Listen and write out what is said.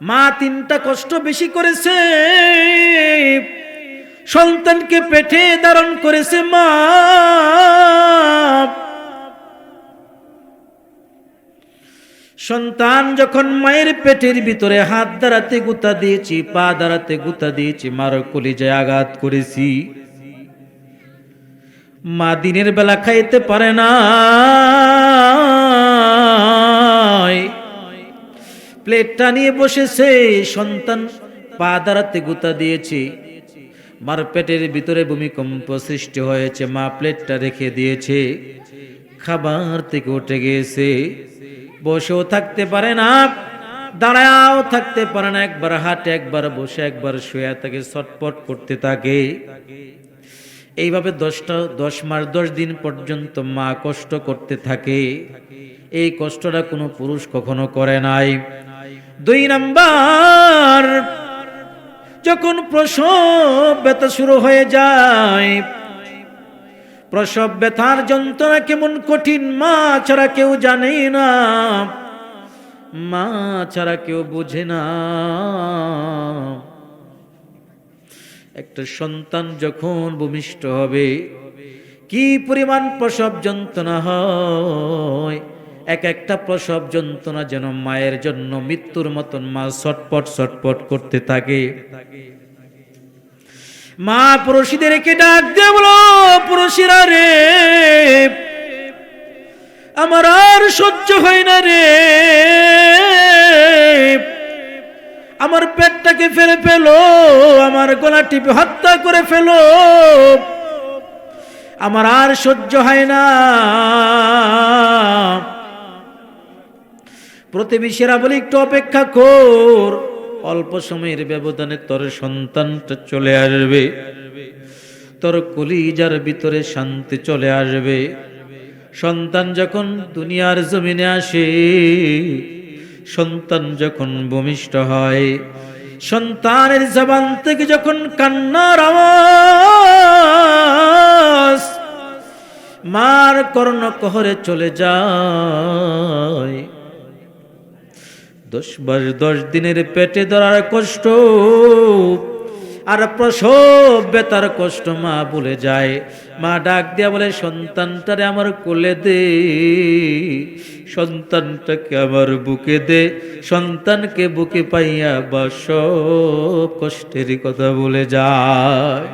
মা তিনটা কষ্ট বেশি করেছে, সন্তানকে পেটে ধারণ করেছে মা। সন্তান যখন মায়ের পেটের ভিতরে হাত দাঁড়াতে গুতা দিয়েছি, পা দাঁড়াতে গুতা দিয়েছি, মার কলিজায় আঘাত করেছি। মা দিনের বেলা খাইতে পারে না। প্লেটটা নিয়ে বসেছে, সন্তান পা দাঁড়াতে গুতা দিয়েছে। মার পেটের ভিতরে ভূমিকম্প সৃষ্টি হয়েছে, মা প্লেটটা রেখে দিয়েছে। খাবার থেকে উঠে গিয়েছে বসেও থাকতে পারে না দাঁড়াও থাকতে পারে না, একবার হাটে, একবার বসে, একবার শুয়ে থাকে, ছটপট করতে থাকে। এইভাবে দশটা, দশ মাস, দশ দিন পর্যন্ত মা কষ্ট করতে থাকে। এই কষ্টটা কোনো পুরুষ কখনো করে নাই। দুই নাম্বার, যখন প্রসব ব্যথা শুরু হয়ে যায়, প্রসব ব্যথার যন্ত্রণা কেমন কঠিন, মা ছাড়া কেউ জানে না, মা ছাড়া কেউ বুঝে না। একটা সন্তান যখন ভূমিষ্ঠ হবে, কি পরিমাণ প্রসব যন্ত্রণা হয়? এক একটা প্রসব যন্ত্রণা যেন মায়ের জন্য মৃত্যুর মতন মা ছটপট ছটপট করতে থাকে। মা পুরুষীদের রেখে ডাক দিয়ে বলো, পুরুষীরা রে, আমার আর সহ্য হয় না রে। আমার পেটটাকে ফেলে ফেলো, আমার গলা টিপে হত্যা করে ফেলো। আমার আর সহ্য হয় না। প্রতিবেশীরা বলে, একটু অপেক্ষা কর। অল্প সময়ের ব্যবধানে তোর সন্তানটা চলে আসবে। তোর কলিজার ভিতরে শান্তি চলে আসবে। সন্তান যখন দুনিয়ার জমিনে আসে, সন্তান যখন ভূমিষ্ঠ হয়, সন্তানের জবান থেকে যখন কান্নার আওয়াজ, মার কর্ণ কহরে চলে যায় দশ বার দশ দিনের পেটে ধরার কষ্ট, আর প্রসব বেতার কষ্ট মা বলে যায়। মা ডাক দিয়া বলে, সন্তানটারে আমার কোলে দে, সন্তানটাকে আমার বুকে দে, সন্তানকে বুকে পাইয়া বা সব কষ্টের কথা বলে যায়।